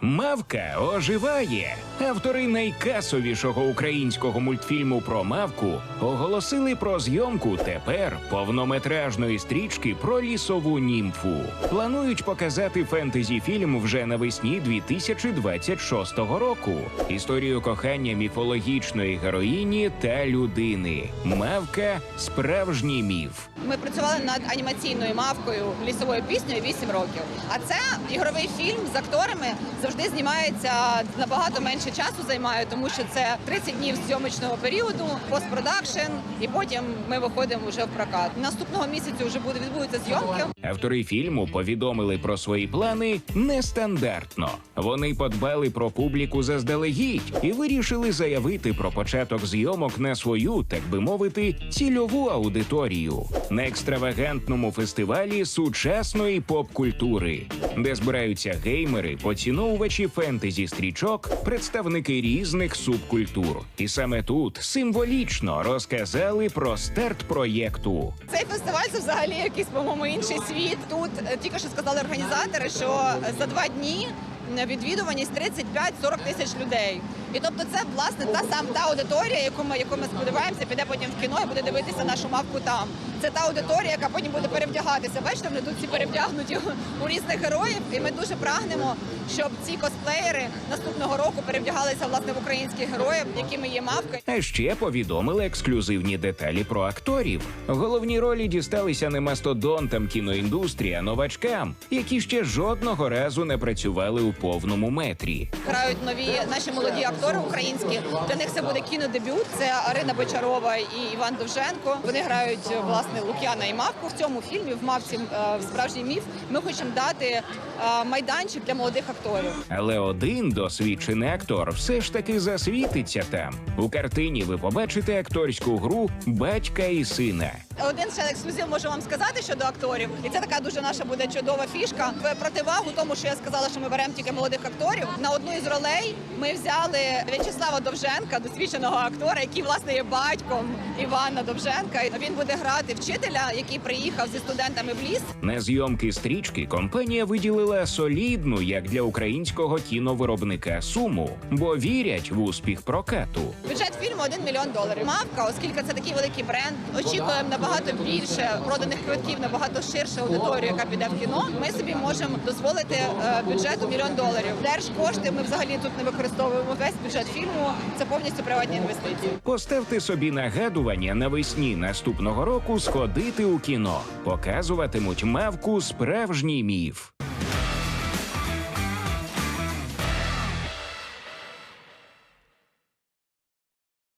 Мавка оживає. Автори найкасовішого українського мультфільму про мавку оголосили про зйомку тепер повнометражної стрічки про лісову німфу. Планують показати фентезі-фільм вже навесні 2026 року. Історію кохання міфологічної героїні та людини. Мавка справжній міф. Ми працювали над анімаційною мавкою лісовою піснею 8 років. А це ігровий фільм з акторами завжди знімається набагато менше часу займає, тому що це 30 днів зйомочного періоду, постпродакшн, і потім ми виходимо вже в прокат. Наступного місяця вже буде відбудуться зйомки. Автори фільму повідомили про свої плани нестандартно. Вони подбали про публіку заздалегідь і вирішили заявити про початок зйомок на свою, так би мовити, цільову аудиторію на екстравагантному фестивалі сучасної поп-культури, де збираються геймери, поціновувачі фентезі стрічок, представники різних субкультур. І саме тут символічно розказали про старт проєкту. Цей фестиваль це взагалі якийсь, по-моєму, інший світ. Тут е, тільки що сказали організатори, що за два дні е, відвідуваність 35-40 тисяч людей. І тобто, це власне та сам та аудиторія, яку ми яку ми сподіваємося, піде потім в кіно і буде дивитися нашу мавку там. Це та аудиторія, яка потім буде перевдягатися. Бачите, вони тут всі перевдягнуті у різних героїв. І ми дуже прагнемо, щоб ці косплеєри наступного року перевдягалися власне в українських героїв, якими є мавка. А ще повідомили ексклюзивні деталі про акторів. Головні ролі дісталися не мастодонтам кіноіндустрії, а новачкам, які ще жодного разу не працювали у повному метрі. Грають нові наші молоді актори українські. Для них це буде кінодебют. Це Арина Бочарова і Іван Довженко. Вони грають власне Лук'яна і Мавку в цьому фільмі. В Мавці е, справжній міф. Ми хочемо дати е, майданчик для молодих акторів. Але один досвідчений актор все ж таки засвітиться там. У картині ви побачите акторську гру батька і сина. Один ще ексклюзив можу вам сказати щодо акторів, і це така дуже наша буде чудова фішка. В противагу тому, що я сказала, що ми беремо тільки молодих акторів. На одну із ролей ми взяли В'ячеслава Довженка, досвідченого актора, який власне є батьком Івана Довженка. Він буде грати вчителя, який приїхав зі студентами в ліс. На зйомки стрічки компанія виділила солідну, як для українського кіновиробника, суму, бо вірять в успіх прокату. Бюджет фільму 1 мільйон доларів. Мавка, оскільки це такий великий бренд, очікуємо набагато більше проданих квитків, набагато ширше аудиторію, яка піде в кіно. Ми собі можемо дозволити е, бюджету мільйон доларів. Держкошти ми взагалі тут не використовуємо. Весь бюджет фільму це повністю приватні інвестиції. Поставте собі нагадування навесні наступного року сходити у кіно. Показуватимуть мавку справжній міф.